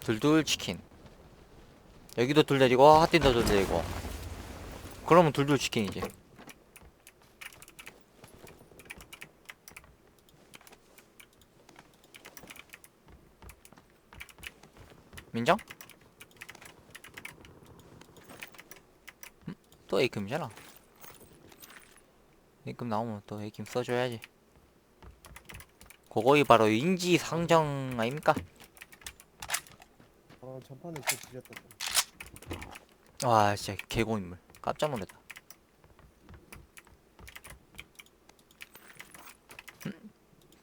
둘둘 치킨 여기도 둘 내리고 핫딘도 둘 내리고 그러면 둘둘 치킨이지 민정? 음? 또 A금이잖아 A금 나오면 또 A금 써줘야지 그거이 바로 인지상정 아닙니까? 아 전판에 진짜 지렸다. 와 진짜 개고인물 깜짝 놀랐다 음?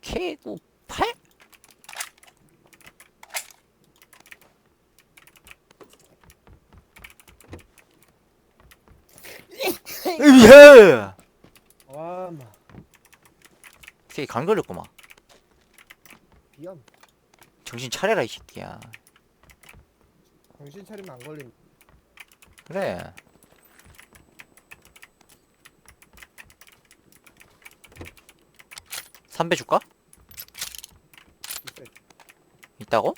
개고 8? 예! 와, 마 새끼 간 걸렸구만 비염. 정신 차려라 이 새끼야 정신 차리면 안 걸림. 그래 삼배 줄까? 있어. 있다고?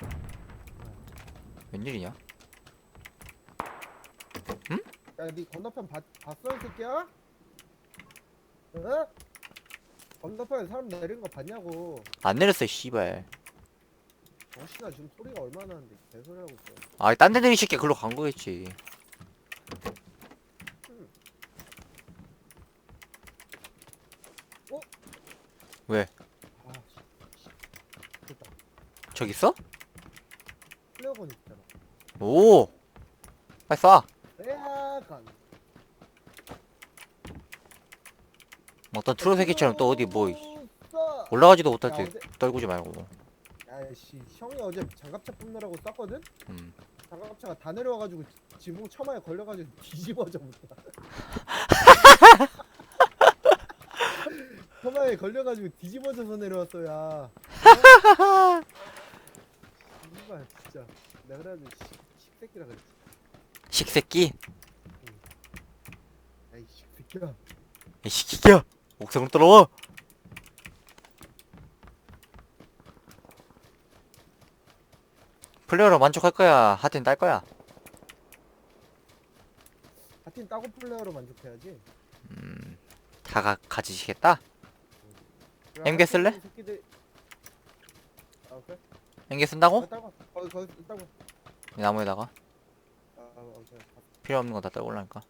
웬일이냐? 야, 네 건너편 봤, 봤어 이 새끼야? 어? 건너편에 사람 내린 거 봤냐고. 안 내렸어 이 씨발 어씨나 지금 소리가 얼마나 나는데 개소리 하고 있어. 아이 딴데 내리 새끼 글로 간 거겠지 아, 씨. 씨. 됐다. 저기 있어? 플레어건 있잖아. 오 빨리 쏴 약간. 어떤 트로 새끼처럼 또 어디 뭐 써. 올라가지도 못할 야, 때 떨구지 말고 야 씨 형이 어제 장갑차 뽑느라고 쐈거든? 음. 장갑차가 다 내려와가지고 지붕 처마에 걸려가지고 뒤집어져 붙다. 처마에 걸려가지고 뒤집어져서 내려왔어 야. 정말 진짜 내가 그래가지고 씨- 식새끼라 그랬지. 식새끼 야이 식새끼야. 이 새끼야 옥상으로 떨어와 플레이어로 만족할 거야 하든 딸 거야 하여튼 따고 플레이어로 만족해야지. 음, 다 가, 가지시겠다? 야, 엠게 쓸래? 하여튼 이 새끼들. 아 그래? 연계 쓴다고? 아, 따고 거기 거기 따고. 이 나무에다가 아 어, 그래. 필요 없는 거 다 떨고라니까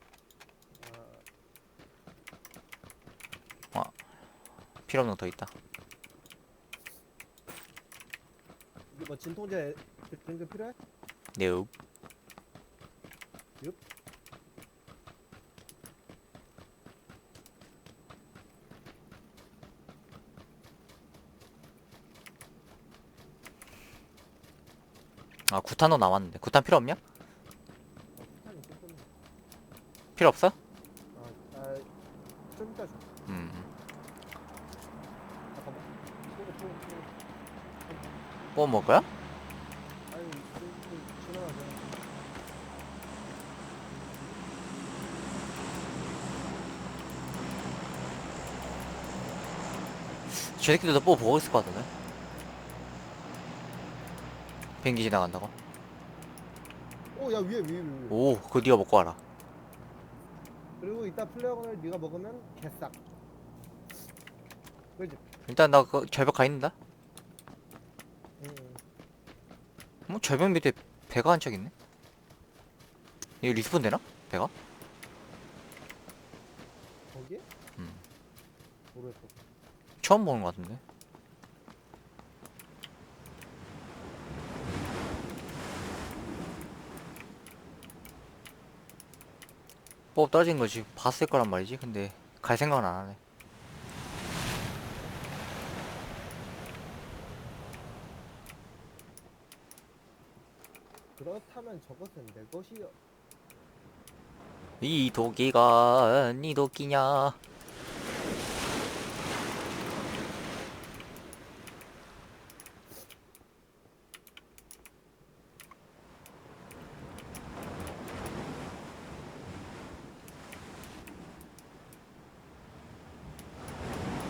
아, 필요 없는 거 더 있다 이게 뭐 진통제 그런 게 필요해? 옙. 아 구탄도 남았는데 구탄 필요 없냐? 필요 없어? 아, 아, 좀 이따 줘. 음 잠깐만. 쏘고, 쏘고, 쏘고. 뭐 먹을 거야? 아니. 저 새끼들도 뭐 보고 있을 것 같은데 비행기 지나간다고? 오, 야, 위에, 위에, 위에. 위에. 오 그거 니가 먹고 와라 그리고 이따 플레어건을 네가 먹으면 개싹. 그지? 일단 나 그 절벽 가 있는다 응, 응. 뭐 절벽 밑에 배가 한 척 있네 이거 리스폰 되나? 배가? 거기에? 음. 모르겠어. 처음 보는 것 같은데 뭐 떨어진 거지 봤을 거란 말이지 근데 갈 생각은 안 하네 그렇다면 저것은 내 것이요. 이 도끼가 니 도끼냐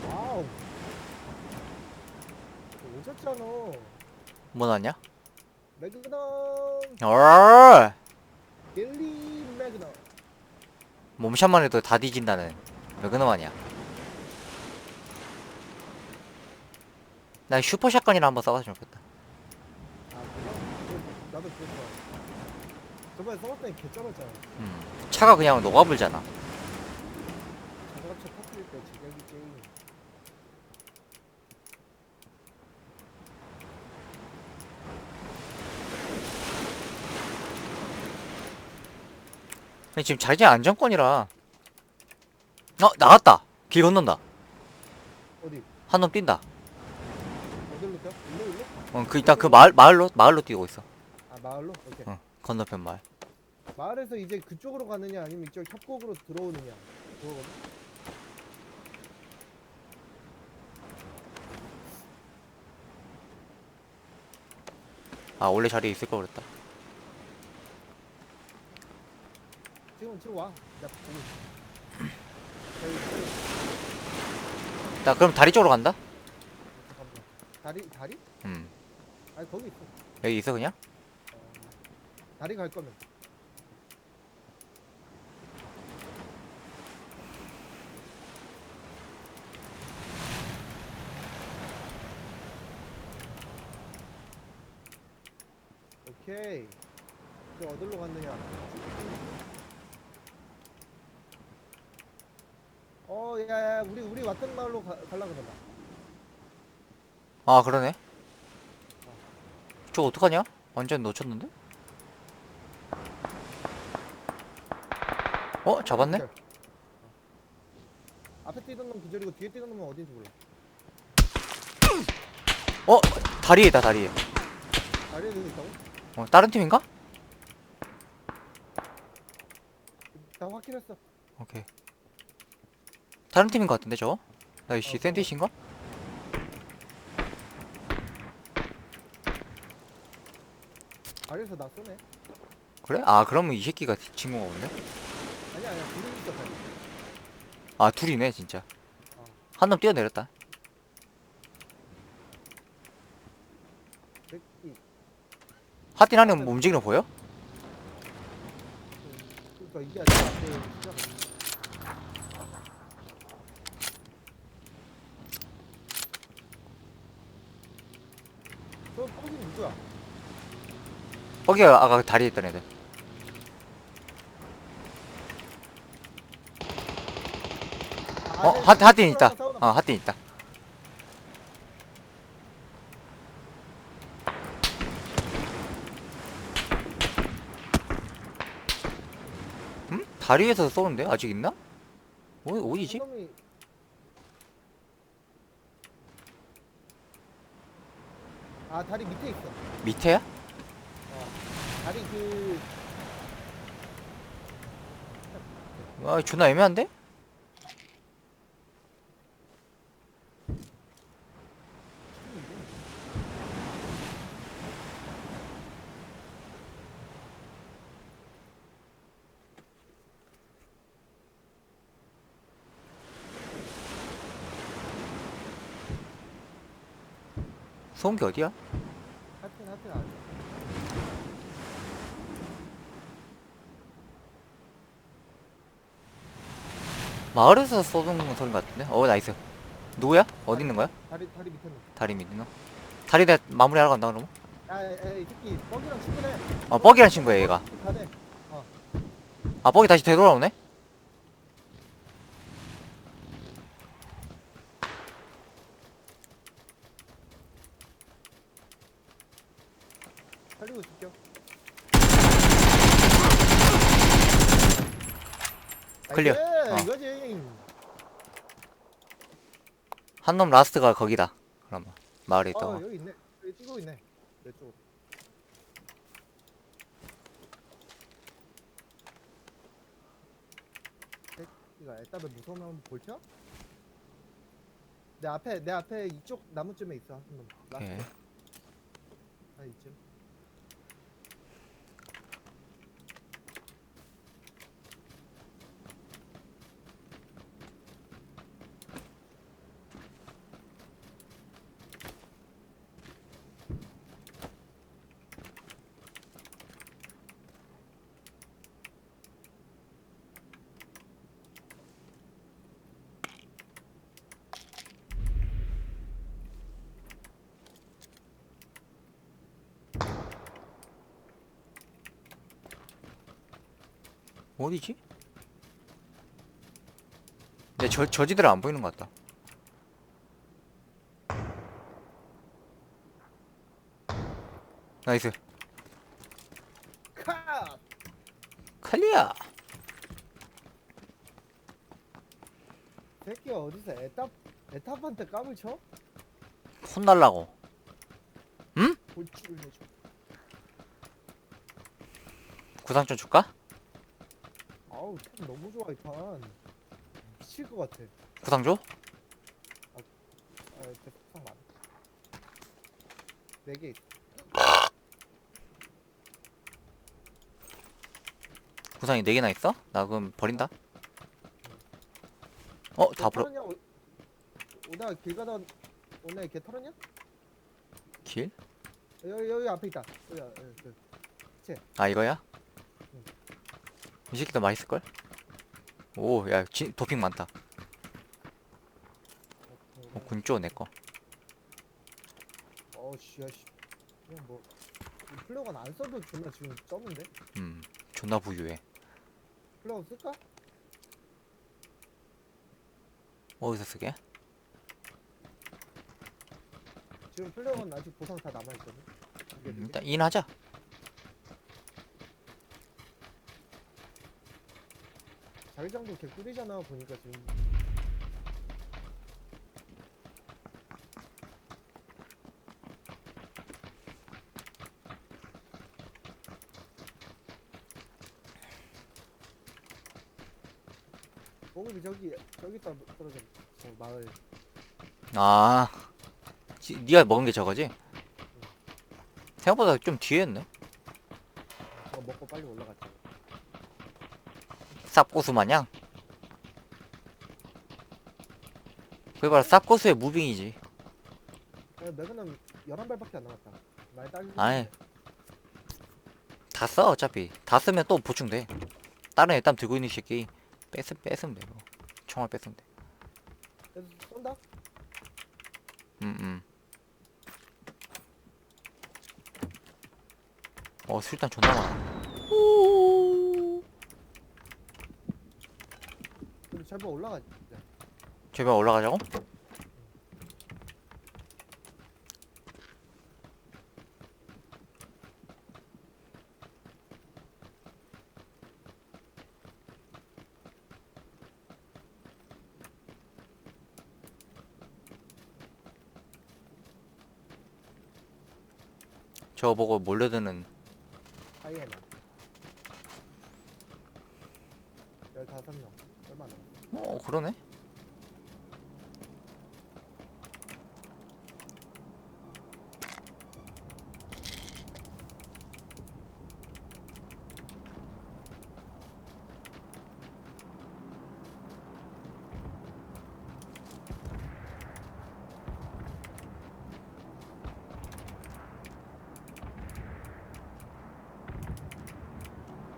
와우. 오셨잖아. 뭐 났냐? 매그넘 어 매그넘 몸샷만 해도 다 뒤진다는 왜 그놈 아니야 나 슈퍼 샷건이라 한번 써봤으면 좋겠다 아 그거? 그거 나도 그거 좋아 저번에 써봤더니 개 쩔었잖아 음. 차가 그냥 녹아불잖아 자동차 터뜨릴 때 제격이 근데 지금 자기 안정권이라 어 나갔다 길 건넌다 어디? 한 놈 뛴다 어디로 가? 일로 일로? 어 그 일단 그 마을 마을로 마을로 뛰고 있어 아 마을로? 오케이 어. 건너편 마을 마을에서 이제 그쪽으로 가느냐 아니면 이쪽 협곡으로 들어오느냐 그거거든 아 원래 자리에 있을 걸 그랬다 와. 보고 있어. 나 그럼 다리 쪽으로 간다? 잠깐만. 다리 다리? 음. 아니 거기 있어. 여기 있어 그냥? 어, 다리 갈 거면. 오케이. 그 어디로 갔느냐 어 야야 우리 우리 왔던 마을로 가, 갈라 그러나? 아 그러네. 저거 어떡하냐? 완전 놓쳤는데? 어 잡았네? 기절. 어. 앞에 뛰던 놈 기절이고 뒤에 뛰던 놈은 어딘지 몰라. 어 다리에 있다 다리에. 다리에도 있다고? 어 다른 팀인가? 다 확실했어. 오케이 다른 팀인 것 같은데 저거 나이씨 어, 샌디신가? 다리에서 나 쏘네. 그래? 아 그러면 이 새끼가 친구가 없네 아니야 아니야. 둘이 있어 아 둘이네 진짜. 어. 한놈 뛰어내렸다. 하틴 하는 뭐 움직이는 거 보여? 그러니까 이게 아니라 앞에 시작 저 뻑이 누구야? 거기가 아까 다리에 있던 애들 아, 어 네, 하, 하틴 있다 어. 하틴 있다 음? 다리에서 쏘는데 아직 있나? 어, 어디지? 한 놈이 다리 밑에 있어 밑에야? 어 다리 그 아 존나 애매한데? 쏜게 어디야? 하여튼 하여튼 안 돼. 마을에서 쏘는 것 같은데? 어 나이스 누구야? 어디 있는 거야? 다리 다리 밑에 놈. 다리 밑에 너 다리 내 마무리하러 간다 그러면? 야이 새끼 뻑이랑 친구네 아 뻑이란 친구야 얘가 가네 아 뻑이 다시 되돌아오네? 살리고 있을게요 클리어. 나이스, 어. 이거지 한 놈 라스트가 거기다 그러면 마을에 있다가 어 여기 있네 여기 뛰고 있네 내 쪽으로 새끼가 애따에 무서우면 볼쳐? 내 앞에 내 앞에 이쪽 나무쯤에 있어 한 놈. 오케이 라스트. 아 이쯤 어디지? 내 저, 저지들 안 보이는 것 같다. 나이스. 카! 칼리야! 새끼가 어디서 에탑 에탑한테 까불 쳐? 혼날라고. 볼줄을 내줘. 구상 좀 줄까? 아우 템 너무 좋아 이 판. 미칠 것 같아. 구상 줘? 아 이렇게 상 많아. 네개 구상이 4개나 있어? 나 그럼 버린다. 어, 다 버려. 털었냐? 오- 오다 길 가다 오늘 걔 털었냐? 길? 여기 여기 앞에 있다. 여기 여기, 그. 아, 이거야? 응. 이 새끼도 맛있을걸? 오, 야, 지, 도핑 많다. 어, 어, 군조 내꺼. 어씨 야 씨 그냥 뭐 플러건 안 써도 존나 지금 쩌는데 음, 존나 부유해. 플러건 쓸까? 어디서 쓰게? 지금 플러건 아직 보상 다 남아있거든 음? 일단 인하자. 자기장도 개 꿀이잖아 보니까 지금. 거기 저기 저기 있다 떨어져. 저 마을. 아, 지, 네가 먹은 게 저거지? 생각보다 좀 뒤에였네. 저거 먹고 빨리 올라가자 쌉고수 마냥? 그게 바로 쌉고수의 무빙이지. 야, 매그넘 11발밖에 안 남았다 많이 딸리 아이. 다 써, 어차피. 다 쓰면 또 보충돼. 다른 애땀 들고 있는 새끼 뺏으, 뺏으면 돼. 뭐. 총알 뺏으면 돼. 쏜다? 음, 음. 어, 술탄 존나 많아. 그리고 절반 올라가자 제발 올라가자고? 저거 보고 몰려드는 하이에나. 15명 얼마나 어 그러네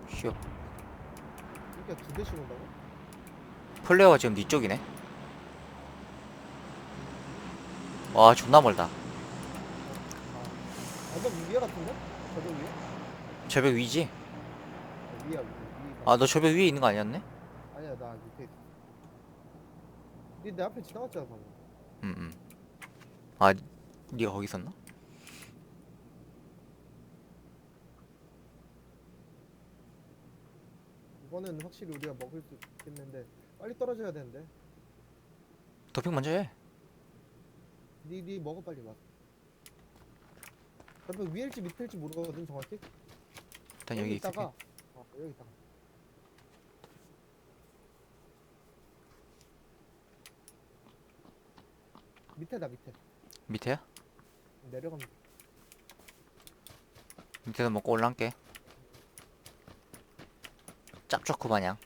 쉬어 이렇게 두 대씩 온다고? 플레어가 지금 니 쪽이네 와 존나 멀다 아, 완전 위에 같은데? 저도 위에? 저벽 위지? 어, 위야 위, 위. 아너 저벽 위에 있는 거 아니었네? 아니야 나 밑에 있어 니내 앞에 지나갔잖아 방금 응응 아 니가 거기 있었나? 이거는 확실히 우리가 먹을 수 있겠는데 빨리 떨어져야 되는데. 도핑 먼저 해. 니, 니 먹어 빨리 와. 저도 위일지 밑일지 모르거든 정확히? 일단 여기 있을게 있다가 어 여기 있다가. 밑에다 밑에. 밑에야? 내려가면 돼. 밑에서 먹고 올라갈게. 짭조크 마냥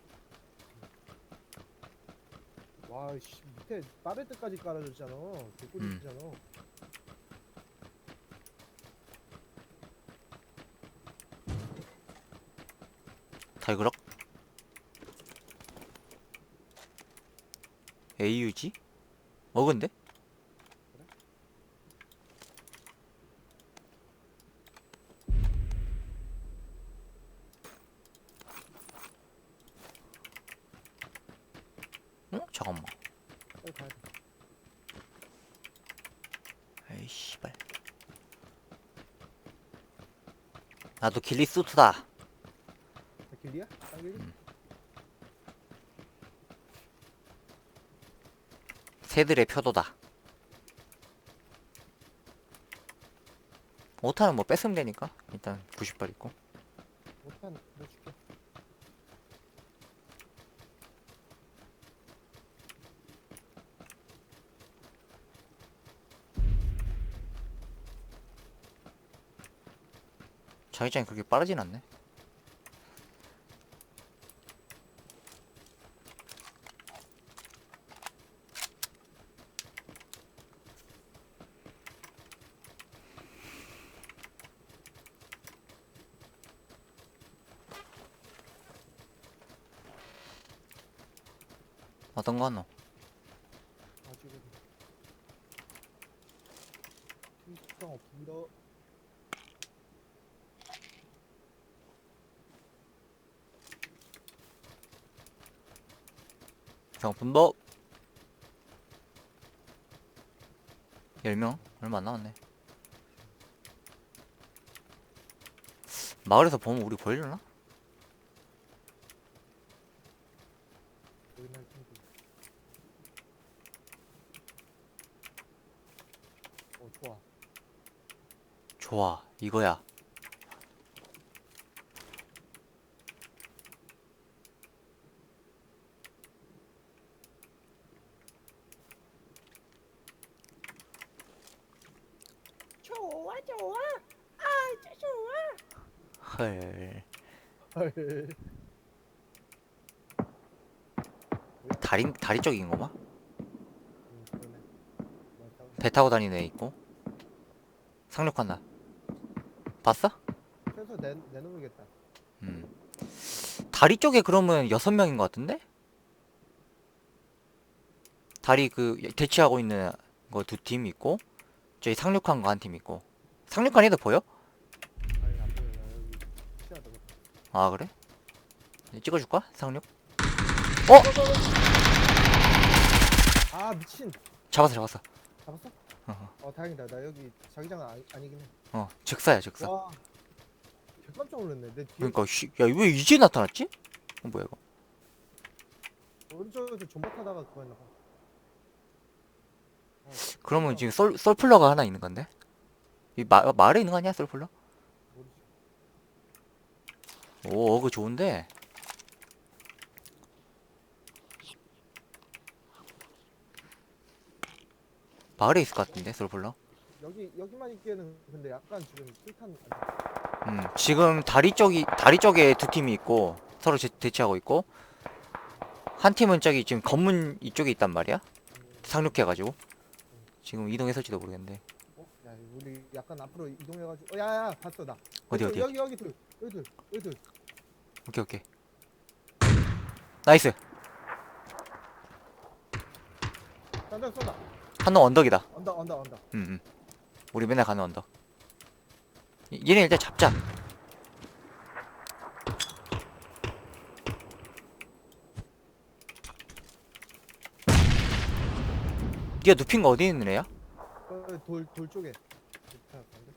와씨 밑에 때까지 깔아줬잖아 음. 개꿀이잖아 달그럭 AUG? 먹은데? 잠깐만. 빨리 가야 돼. 에이 씨발. 나도 길리 수트다. 자, 길리야? 딴 길리? 음. 새들의 표도다. 5탄은 뭐 뺐으면 되니까 일단 90발 있고 못한 너 줄게. 자기장이 그렇게 빠르진 않네 어떤 거 하노? 아직은. 특성 없습니다. 정품복 10명? 얼마 안 남았네 마을에서 보면 우리 보이려나? 어 좋아. 좋아 이거야 좋아 좋아. 아주 좋아. 헐 헐. 다리 다리 쪽인 거봐 음, 그러네. 배 타고 다니는 애 있고 상륙한다 봤어? 최소 내 내놓으겠다. 음 다리 쪽에 그러면 여섯 명인 것 같은데? 다리 그 대치하고 있는 거 두 팀 있고 저기 상륙한 거 한 팀 있고 상륙한 애들 보여? 아니 안 보여. 나 여기 시야다. 아 그래? 이제 찍어줄까? 상륙? 아 미친. 잡았어 잡았어 잡았어? 어허. 어 다행이다. 나 여기 자기장 아니, 아니긴 해. 어 즉사야 즉사 와. 개 깜짝 놀랐네. 내 뒤에 그러니까 씨, 야, 왜 이제 나타났지? 어, 뭐야 이거? 오른쪽에서 존버 타다가 그거 했나 봐. 어, 그러면 지금 솔 솔플러가 하나 있는 건데? 이 마, 마을에 있는 거 아니야 솔플러? 오, 그거 좋은데. 마을에 있을 것 같은데 솔플러? 여기 여기만 있기에는 근데 약간 지금 실탄 음, 지금 다리 쪽이 다리 쪽에 두 팀이 있고 서로 제, 대치하고 있고 한 팀은 저기 지금 검문 이쪽에 있단 말이야. 상륙해가지고 지금 이동했을지도 모르겠는데 우리 약간 앞으로 이동해가지고 어 야야 봤어 나 어디 여기, 어디? 여기 여기 둘 여기 둘 여기 둘 오케이 오케이. 나이스. 딴데 쏜다 한놈 언덕이다. 언덕 언덕 언덕 음, 음. 우리 맨날 가는 언덕. 이- 얘네 일단 잡자. 니가 눕힌 거 어디 있는 애야? 돌, 돌 쪽에 좋다, 근데.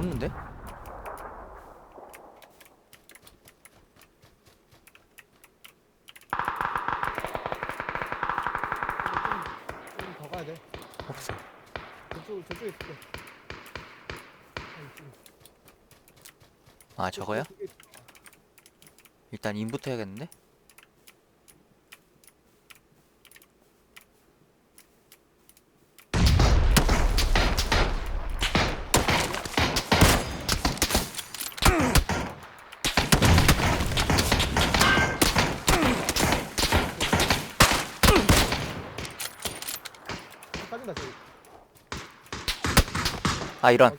없는데? 좀 더 가야 돼 없어. 저쪽 저쪽에 있을 때 아, 저거야? 일단 인부터 해야겠는데? 빠진다 저기 아 이런.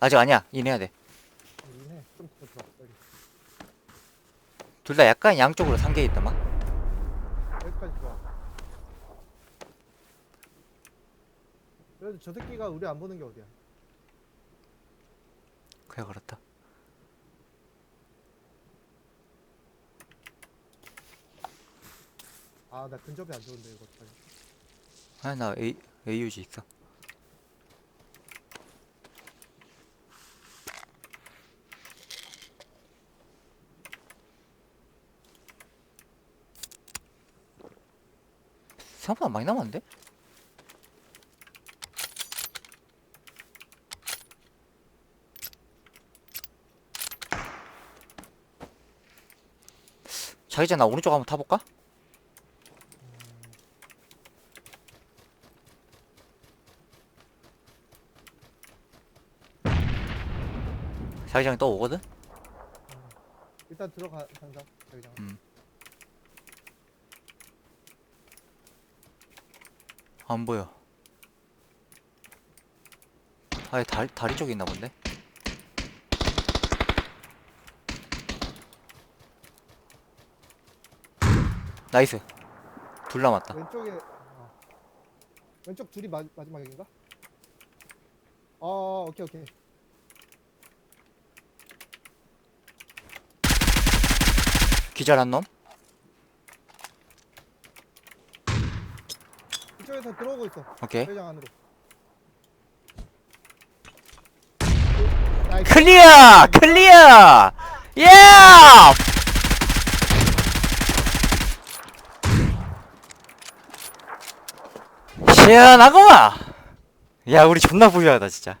아직 아니야. 인해야 돼. 여기네 좀더 들어 여기 둘다 약간 양쪽으로 상계 있다만. 여기까지 들어 그래도 저 새끼가 우리 안 보는 게 어디야? 그래 그렇다. 아 나 근접이 안 좋은데 이거 어떡하지 아나 AUG 있어 생각보다 많이 남았는데? 자기장 나 오른쪽 한번 타볼까? 자기장 또 오거든? 일단 들어가 간다 자기장 음. 안 보여. 아예 다리, 다리 쪽에 있나 본데? 나이스. 둘 남았다. 왼쪽에 어. 왼쪽 둘이 마, 마지막인가? 어 오케이 오케이 기절한 놈? 이쪽에서 들어오고 있어 오케이. 자기장 안으로 나이스 클리어! 클리어! 예! 시원하구만! 야, 우리 존나 부유하다, 진짜.